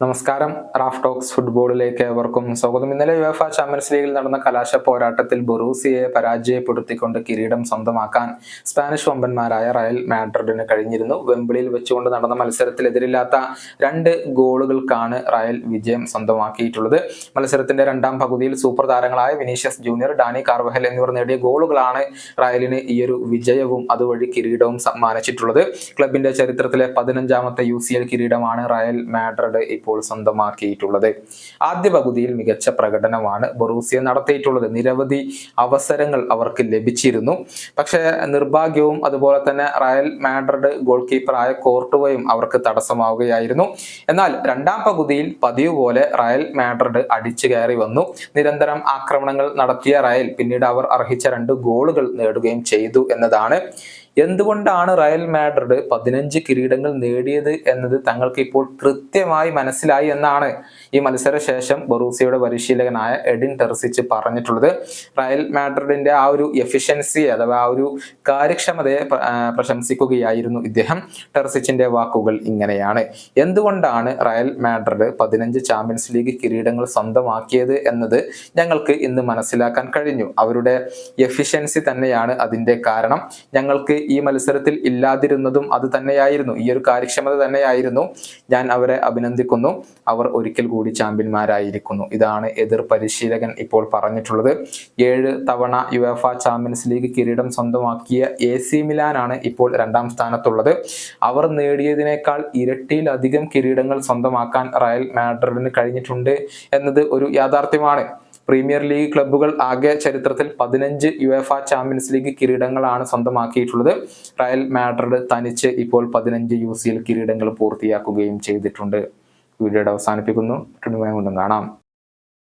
നമസ്കാരം. Raf talks ഫുട്ബോളിലേക്ക് ഏവർക്കും സ്വാഗതം. ഇന്നലെ യുഎഫ ചാമ്പ്യൻസ് ലീഗിൽ നടന്ന കലാശ പോരാട്ടത്തിൽ ബൊറൂസിയെ പരാജയപ്പെടുത്തിക്കൊണ്ട് കിരീടം സ്വന്തമാക്കാൻ സ്പാനിഷ് വമ്പന്മാരായ റയൽ മാഡ്രിഡിന് കഴിഞ്ഞിരുന്നു. വെമ്പിളിയിൽ വെച്ചുകൊണ്ട് നടന്ന മത്സരത്തിൽ എതിരില്ലാത്ത രണ്ട് ഗോളുകൾക്കാണ് റയൽ വിജയം സ്വന്തമാക്കിയിട്ടുള്ളത്. മത്സരത്തിന്റെ രണ്ടാം പകുതിയിൽ സൂപ്പർ താരങ്ങളായ വിനീഷ്യസ് ജൂനിയർ ഡാനി കാർവഹൽ എന്നിവർ നേടിയ ഗോളുകളാണ് റയലിന് ഈ ഒരു വിജയവും അതുവഴി കിരീടവും സമ്മാനിച്ചിട്ടുള്ളത്. ക്ലബിന്റെ ചരിത്രത്തിലെ പതിനഞ്ചാമത്തെ യു കിരീടമാണ് റയൽ മാഡ്രിഡ് ഇപ്പോൾ സ്വന്തമാക്കിയിട്ടുള്ളത്. ആദ്യ പകുതിയിൽ മികച്ച പ്രകടനമാണ് ബൊറൂസിയ നടത്തിയിട്ടുള്ളത്. നിരവധി അവസരങ്ങൾ അവർക്ക് ലഭിച്ചിരുന്നു. പക്ഷേ നിർഭാഗ്യവും അതുപോലെ തന്നെ റയൽ മാഡ്രിഡ് ഗോൾ കീപ്പറായ കോർട്ടുവയും അവർക്ക് തടസ്സമാവുകയായിരുന്നു. എന്നാൽ രണ്ടാം പകുതിയിൽ പതിവ് പോലെ റയൽ മാഡ്രിഡ് അടിച്ചു കയറി വന്നു. നിരന്തരം ആക്രമണങ്ങൾ നടത്തിയ റയൽ പിന്നീട് അവർ അർഹിച്ച രണ്ട് ഗോളുകൾ നേടുകയും ചെയ്തു എന്നതാണ് എന്തുകൊണ്ടാണ് റയൽ മാഡ്രിഡ് പതിനഞ്ച് കിരീടങ്ങൾ നേടിയത് എന്നത് തങ്ങൾക്ക് ഇപ്പോൾ കൃത്യമായി മനസ്സിലായി എന്നാണ് ഈ മത്സര ശേഷം ബറൂസിയുടെ പരിശീലകനായ എഡിൻ ടെർസിച്ച് പറഞ്ഞിട്ടുള്ളത്. റയൽ മാഡ്രിഡിന്റെ ആ ഒരു എഫിഷ്യൻസി അഥവാ ആ ഒരു കാര്യക്ഷമതയെ പ്രശംസിക്കുകയായിരുന്നു ഇദ്ദേഹം. ടെർസിച്ചിന്റെ വാക്കുകൾ ഇങ്ങനെയാണ്. എന്തുകൊണ്ടാണ് റയൽ മാഡ്രിഡ് പതിനഞ്ച് ചാമ്പ്യൻസ് ലീഗ് കിരീടങ്ങൾ സ്വന്തമാക്കിയത് എന്നത് ഞങ്ങൾക്ക് ഇന്ന് മനസ്സിലാക്കാൻ കഴിഞ്ഞു. അവരുടെ എഫിഷ്യൻസി തന്നെയാണ് അതിന്റെ കാരണം. ഞങ്ങൾക്ക് ഈ മത്സരത്തിൽ ഇല്ലാതിരുന്നതും അത് തന്നെയായിരുന്നു. ഈ ഒരു കാര്യക്ഷമത തന്നെയായിരുന്നു. ഞാൻ അവരെ അഭിനന്ദിക്കുന്നു. അവർ ഒരിക്കൽ കൂടി ചാമ്പ്യന്മാരായിരിക്കുന്നു. ഇതാണ് എതിർ പരിശീലകൻ ഇപ്പോൾ പറഞ്ഞിട്ടുള്ളത്. ഏഴ് തവണ യുഎഫ ചാമ്പ്യൻസ് ലീഗ് കിരീടം സ്വന്തമാക്കിയ എ സി മിലാനാണ് ഇപ്പോൾ രണ്ടാം സ്ഥാനത്തുള്ളത്. അവർ നേടിയതിനേക്കാൾ ഇരട്ടിയിലധികം കിരീടങ്ങൾ സ്വന്തമാക്കാൻ റയൽ മാഡ്രിഡിന് കഴിഞ്ഞിട്ടുണ്ട് എന്നത് ഒരു യാഥാർത്ഥ്യമാണ്. പ്രീമിയർ ലീഗ് ക്ലബ്ബുകൾ ആകെ ചരിത്രത്തിൽ പതിനഞ്ച് യുഎഫ ചാമ്പ്യൻസ് ലീഗ് കിരീടങ്ങളാണ് സ്വന്തമാക്കിയിട്ടുള്ളത്. റയൽ മാഡ്രിഡ് തനിച്ച് ഇപ്പോൾ പതിനഞ്ച് യു സി എൽ കിരീടങ്ങൾ പൂർത്തിയാക്കുകയും ചെയ്തിട്ടുണ്ട്. വീഡിയോയുടെ അവസാനിപ്പിക്കുന്നു. കാണാം.